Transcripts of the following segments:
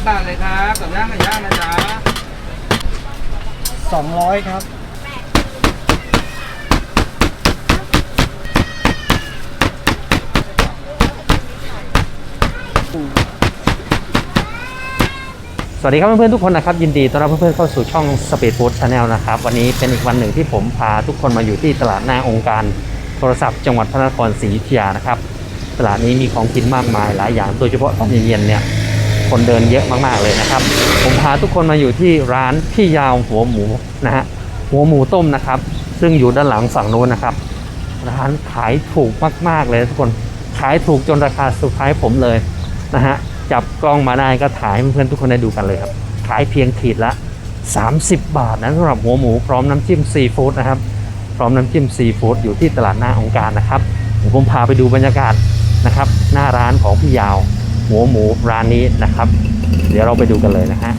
บบาทเลยครับกับย่างไก่ย่างนะจ๊ะสองร้อยครับสวัสดีครับเพื่อนๆทุกคนนะครับยินดีต้อนรับเพื่อนๆเข้าสู่ช่อง Speed Food Channel นะครับวันนี้เป็นอีกวันหนึ่งที่ผมพาทุกคนมาอยู่ที่ตลาดหน้าองค์การโทรศัพท์จังหวัดพระนครศรีอยุธยานะครับตลาดนี้มีของกินมากมายหลายอย่างโดยเฉพาะตอนเย็นๆเนี่ย คนเดินเยอะมากๆเลยนะครับ ผมพาทุกคนมาอยู่ที่ร้านพี่ยาวหัวหมูนะฮะหัวหมูต้มนะครับ ซึ่งอยู่ด้านหลังฝั่งนู้นนะครับ ร้านขายถูกมากๆเลยทุกคนขายถูกจนราคาสุดท้ายผมเลยนะฮะจับกล้องมาได้ก็ถ่ายเพื่อนทุกคนได้ดูกันเลยครับ ขายเพียงขีดละ 30 บาทนะสำหรับหัวหมูพร้อมน้ำจิ้มซีฟู้ดนะครับ พร้อมน้ำจิ้มซีฟู้ดอยู่ที่ตลาดหน้าองค์การนะครับผมพาไปดูบรรยากาศนะครับ หน้าร้านของพี่ยาว หัวหมูร้านนี้นะครับ เดี๋ยวเราไปดูกันเลยนะฮะ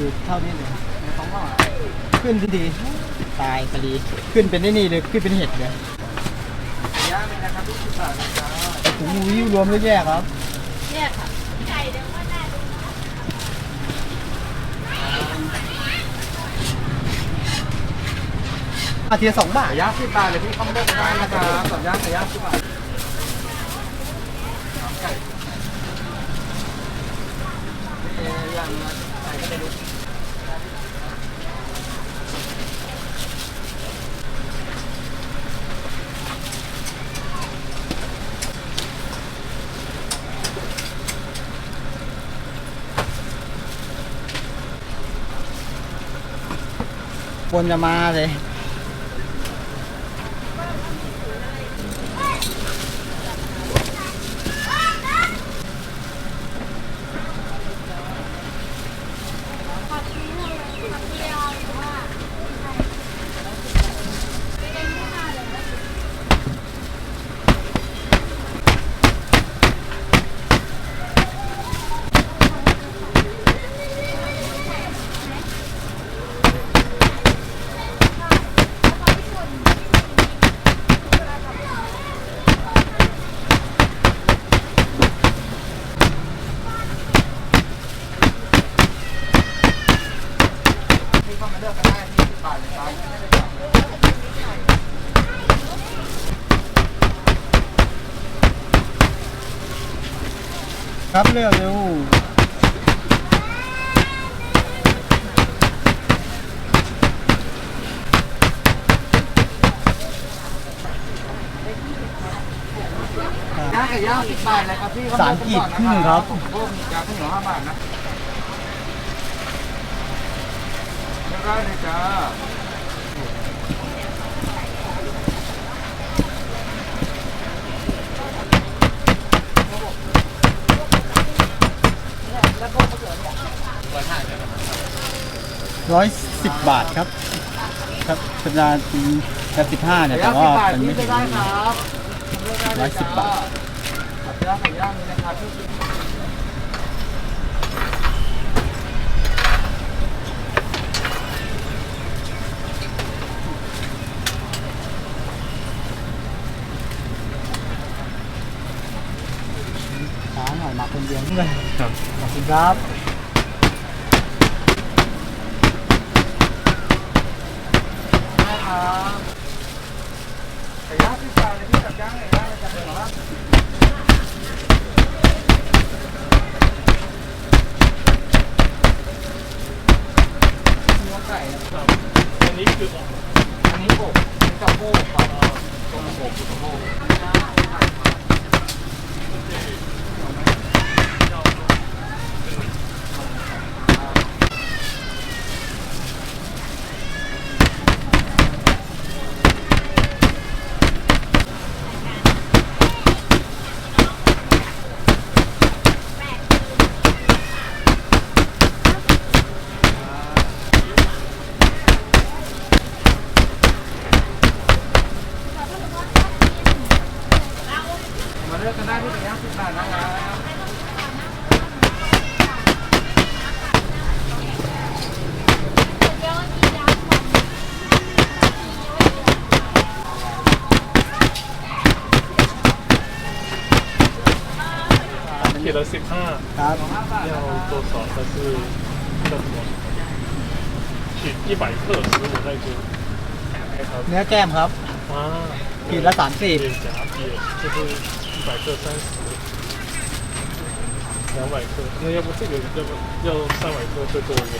คือเท่านี้เลยในท้องร่องอะขึ้นที่ดีตายพอดีขึ้นเป็นได้นี่เลยขึ้นเป็นเห็ดเลยไก่ย่างเลยนะครับยี่สิบบาทนะจ๊ะถุงมือยิ้วรวมหรือแยกครับอาทีละสองบาทไก่ย่างสิบบาทเลยพี่คอมโบก็ได้นะครับกับย่างไก่ย่างสิบบาทไก่เอ่อย่างไก่ก็ได้ดู คนจะมาเลย พี่เข้ามาเลือกก็ได้ยี่สิบบาทเลยครับ ครับเลือกเร็วครับย่างไก่ย่างสิบบาทเลยครับพี่สามขีดครึ่งครับพวกมีจานข้าวเหนียวห้าบาทนะเลือกได้เลยจ้า ร้อยสิบบาทครับ ครับธรรมดาจะสิบห้าเนี่ยไก่แต่ย่างว่าสิบบาทมันพี่ไม่จะถึงได้ครับเลือกได้เลร้อยสิบบาทจ้าไก่ย่างไก่ย่างนี่นะครับพี่ช้าหน่อยมาคนเดียวเลยขอบคุณครับ ได้ ครับไก่ย่างสิบบาเลยพี่กับย่างไก่ย่างเลยจ้าเดี๋ยวเหรอเนื้อไก่ครับอันนี้คืออันนี้อกเป็นกระโปงครับตรงอกกระโปง ค ครับ 要多少？还是叫什么？取一百克十五那个。 เนื้อแก้มครับ 啊， ขีดละสามสิบ 脸颊也就是一百克三十，两百克。那要不这个要不要三百克会多一点？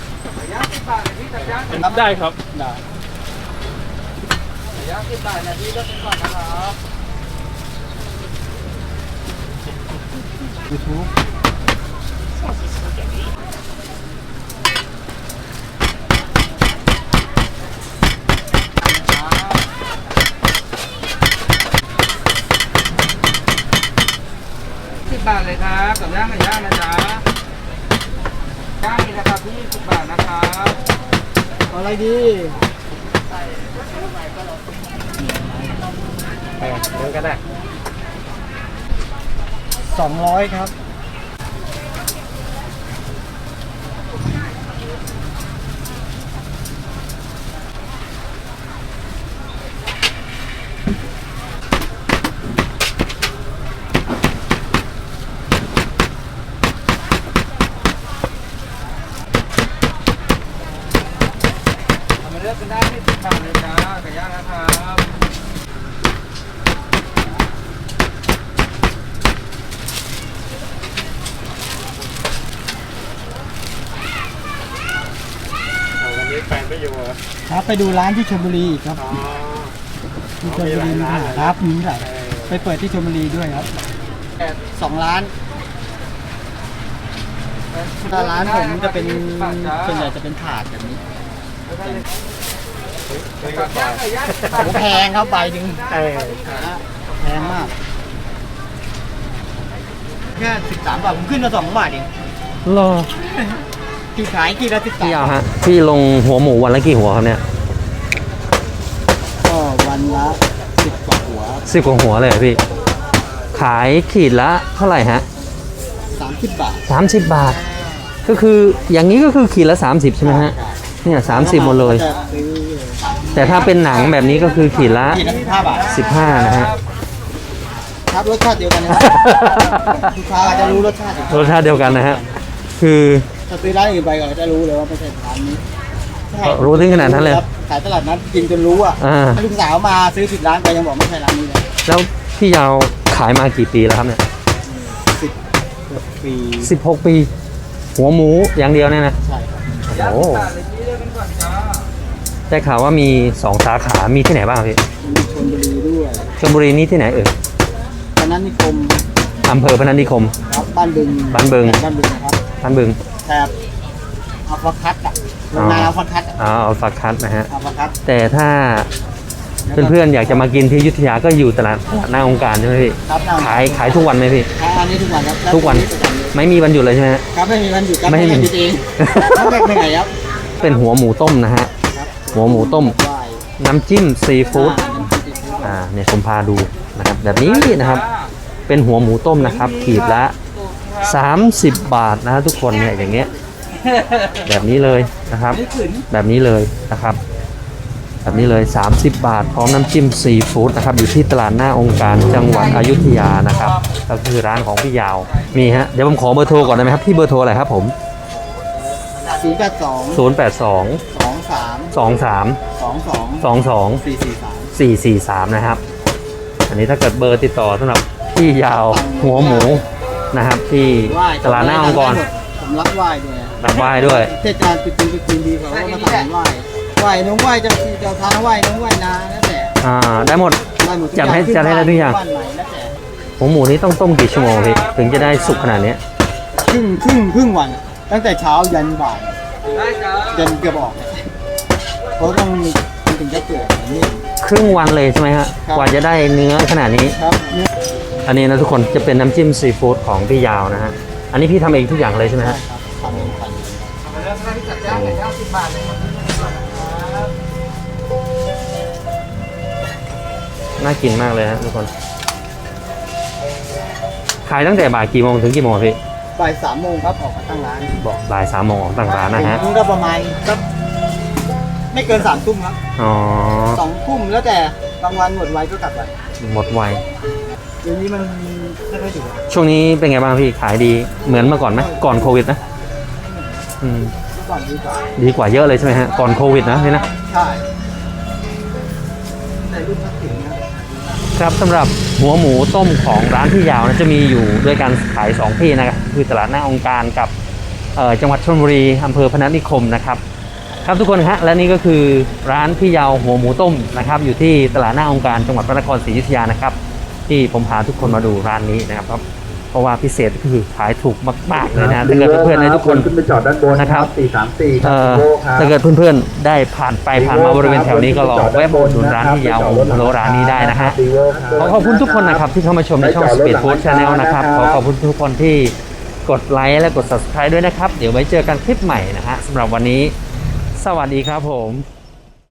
ได้ครับ ได้ย่างสิบบาทนาทีก็เป็นก่อนนะครับยูทูบ สิบบาทเลยครับกับย่างไก่ย่างนะจ๊ะย่างนี่นะครับที่สิบบาทนะครับเอาอะไรดีเออนั่นก็ได้สองร้อยครับ เอามาเลือกกันได้ที่สิบบาทเลยจ้าไก่ย่างนะครับ วันนี้แฟนไม่อยู่เหรอ ครับ ไปดูร้านที่ชลบุรีอีกครับอ๋อที่ชลบุรีมีหาครับมีหลายไปเปิดที่ชลบุรีด้วยครับสองร้านถ้าร้านผมจะเป็นส่วนใหญ่จะเป็นถาดแบบนี้กับย่างไก่ย่างสิบบาทโอ้แพงครับใบหนึ่งเออแพงมาก แค่สิบสามบาทผมขึ้นมาสองบาทเองรอที่ขายกี่ละสิบสาพี่เอามฮะพี่ลงหัวหมูวันละกี่หัวครับเนี่ย ก็วันละสิบกว่าหัว สิบกว่าหัวเลยเหรอพี่ ขายขีดละเท่าไหร่ฮะสามสิบบาทสามสิบบาท ก็คืออย่างนี้ก็คือขีดละ30ใช่ไหมฮะเนี่ยสามสิบหมดเลย จะซื้อแต่ถ้าเป็นหนังแบบนี้ก็คือขีดละกี่ละสิบห้าบาท15นะฮะ ครับรสชาติเดียวกันนะครับ ลูกค้าจะรู้รสชาติอยู่รสชาติเดียวกันนะฮะ คือ ถ้าซื้อร้านอื่นไปก็จะรู้เลยว่าไม่ใช่ร้านนี้ ใช่รู้ถึงขนาดนั้นเลย ครับขายตลาดนัดกินจนรู้อะอ่า ถ้าลูกสาวมาซื้อสิบร้านไปยังบอกไม่ใช่ร้านนี้เลยแล้วพี่ยาวขายมากี่ปีแล้วครับเนี่ยสิบกว่าปี16 ปี หัวหมูอย่างเดียวเนี่ยนะ ใช่ครับย่างโอ้สิบบาทเลยที่เลือกกันก่อนจ้าได้ข่าวว่ามี2สาขามีที่ไหนบ้างพี่มีชนบุรีด้วยชลบุรีนี่ที่ไหนเอ่ยตอนนั้นนิคมอำเภอพนัสนิคมครับบ้านบึงบ้านบึง บ้านบึงนะครับท่านบึง แถบ อัลฟาคัตอะโรงงานอัลฟาคัตอะอ๋ออัลฟาคัตนะฮะ อัลฟาคัตแต่ถ้าเพื่อนๆอยากจะมากินที่อยุทธยาก็อยู่ตลาดหน้าองค์การใช่ไหมพี่ ครับขายขายทุกวันไหมพี่ ขายอันนี้ทุกวันครับทุกวันทุกวันเลยไม่มีวันหยุดเลยใช่ไหมฮะ ครับไม่มีวันหยุดครับไม่ไม่มีมี หยุดเองต้องเลือกไปไหนครับเป็นหัวหมูต้มนะฮะครับหัวหมูต้มไหว้น้ำจิ้มซีฟู้ดอ่าน้ำจิ้มซีฟู้ด อ่าเนี่ยผมพาดูนะครับแบบนี้นะครับ เป็นหัวหมูต้มนะครับ ขีดละ 30 บาทนะฮะทุกคนเนี่ยอย่างเงี้ย แบบนี้เลยนะครับไม่ขึ้นแบบนี้เลยนะครับ แบบนี้เลย 30 บาท พร้อมน้ำจิ้มซีฟู้ดนะครับ อยู่ที่ตลาดหน้าองค์การจังหวัดอยุธยานะครับ ก็คือร้านของพี่ยาวมีฮะเดี๋ยวผมขอเบอร์โทรก่อนได้ไหมครับที่เบอร์โทรอะไรครับผมศูนย์แปดสอง082สองสาม23สองสอง22สี่สี่สาม443 นะครับ อันนี้ถ้าเกิดเบอร์ติดต่อสำหรับพี่ยาวหัวหมูนะครับ ที่ไหว้ตลาดหน้าองค์กรผมรับไหว้ด้วยรับ ไหว้ด้วย เทศกาลจุดจีนจุดจีนดีเขาก็มาทำไหว้ไหว้น้องไหว้เจ้าที่เจ้าทางไหว้น้องไหว้นาแล้วแต่อ่า ได้หมด ไหว้หมดทุกจัดให้ขึ้นจัดให้ได้ทุกอย่าง บ้านใหม่แล้วแต่หัวหมูนี้ต้องต้มกี่ชั่วโมงพี่ถึงจะได้สุกขนาดเนี้ยครึ่งครึ่งครึ่งวันตั้งแต่เช้ายันบ่ายได้จ้าจนเกือบออกเพราะต้องมันถึงจะเปื่อยอย่างนี่ ครึ่งวันเลยใช่ไหมฮะครับ กว่าจะได้เนื้อขนาดนี้ ครับนี่อันนี้นะทุกคนจะเป็นน้ำจิ้มซีฟู้ดของพี่ยาวนะฮะอันนี้พี่ทำเองทุกอย่างเลยใช่ไหมใช่ฮะครับ ทำเองทำเองเอามาเลือกกันได้ที่จัดย่างไก่ย่างสิบบาทเลยครับน่ากินมากเลยฮะทุกคน ขายตั้งแต่บ่ายกี่โมงถึงกี่โมงอะพี่ บ่ายสามโมงครับออกมาตั้งร้านบอกบ่ายสามโมงออกต่างร้านนะฮะ ถึงก็ประมาณสักไม่เกินสามทุ่มครับอ๋อ สองทุ่มแล้วแต่บางวันหมดไวก็กลับไปหมดไว เดี๋ยวนี้มันไม่ค่อยดีอะช่วงนี้เป็นไงบ้างพี่ ขายดีเหมือนเมื่อก่อนไหมก่อนโควิดนะ อืมเมื่อก่อนดีกว่าดีกว่าเยอะเลยใช่ไหมฮะก่อนโควิดนะพี่นะ ใช่ในรุ่นทักษิณนะครับสำหรับหัวหมูต้มของร้านพี่ยาวนะจะมีอยู่ด้วยการขายสองที่นะครับคือตลาดหน้าองค์การกับเอ่อจังหวัดชลบุรีอำเภอพนัสนิคมนะครับ ครับทุกคนฮะและนี่ก็คือร้านพี่ยาวหัวหมูต้มนะครับ อยู่ที่ตลาดหน้าองค์การจังหวัดพระนครศรีอยุธยานะครับ ที่ผมพาทุกคนมาดูร้านนี้นะครับ เพราะเพราะว่าพิเศษก็คือขายถูกมากๆเลยนะถ้าเกิดเพื่อนๆในทุกคนขึ้นไปจอดด้านบนนะครับสี่สามสี่คเอ่รับอโบครับถ้าเกิดเพื่อนๆได้ผ่านไปผ่านมาบริเวณแถวนี้ก็ลองแวะมาอุดหนุนร้านที่ยาวหมูพะโล้ร้านนี้ได้นะฮะขอขอบคุณทุกคนนะครับที่เข้ามาชมในช่อง Speed Food Channel นะครับขอขอบคุณทุกคนที่กดไลค์และกด subscribe ด้วยนะครับ เดี๋ยวไว้เจอกันคลิปใหม่นะฮะสำหรับวันนี้ สวัสดีครับผม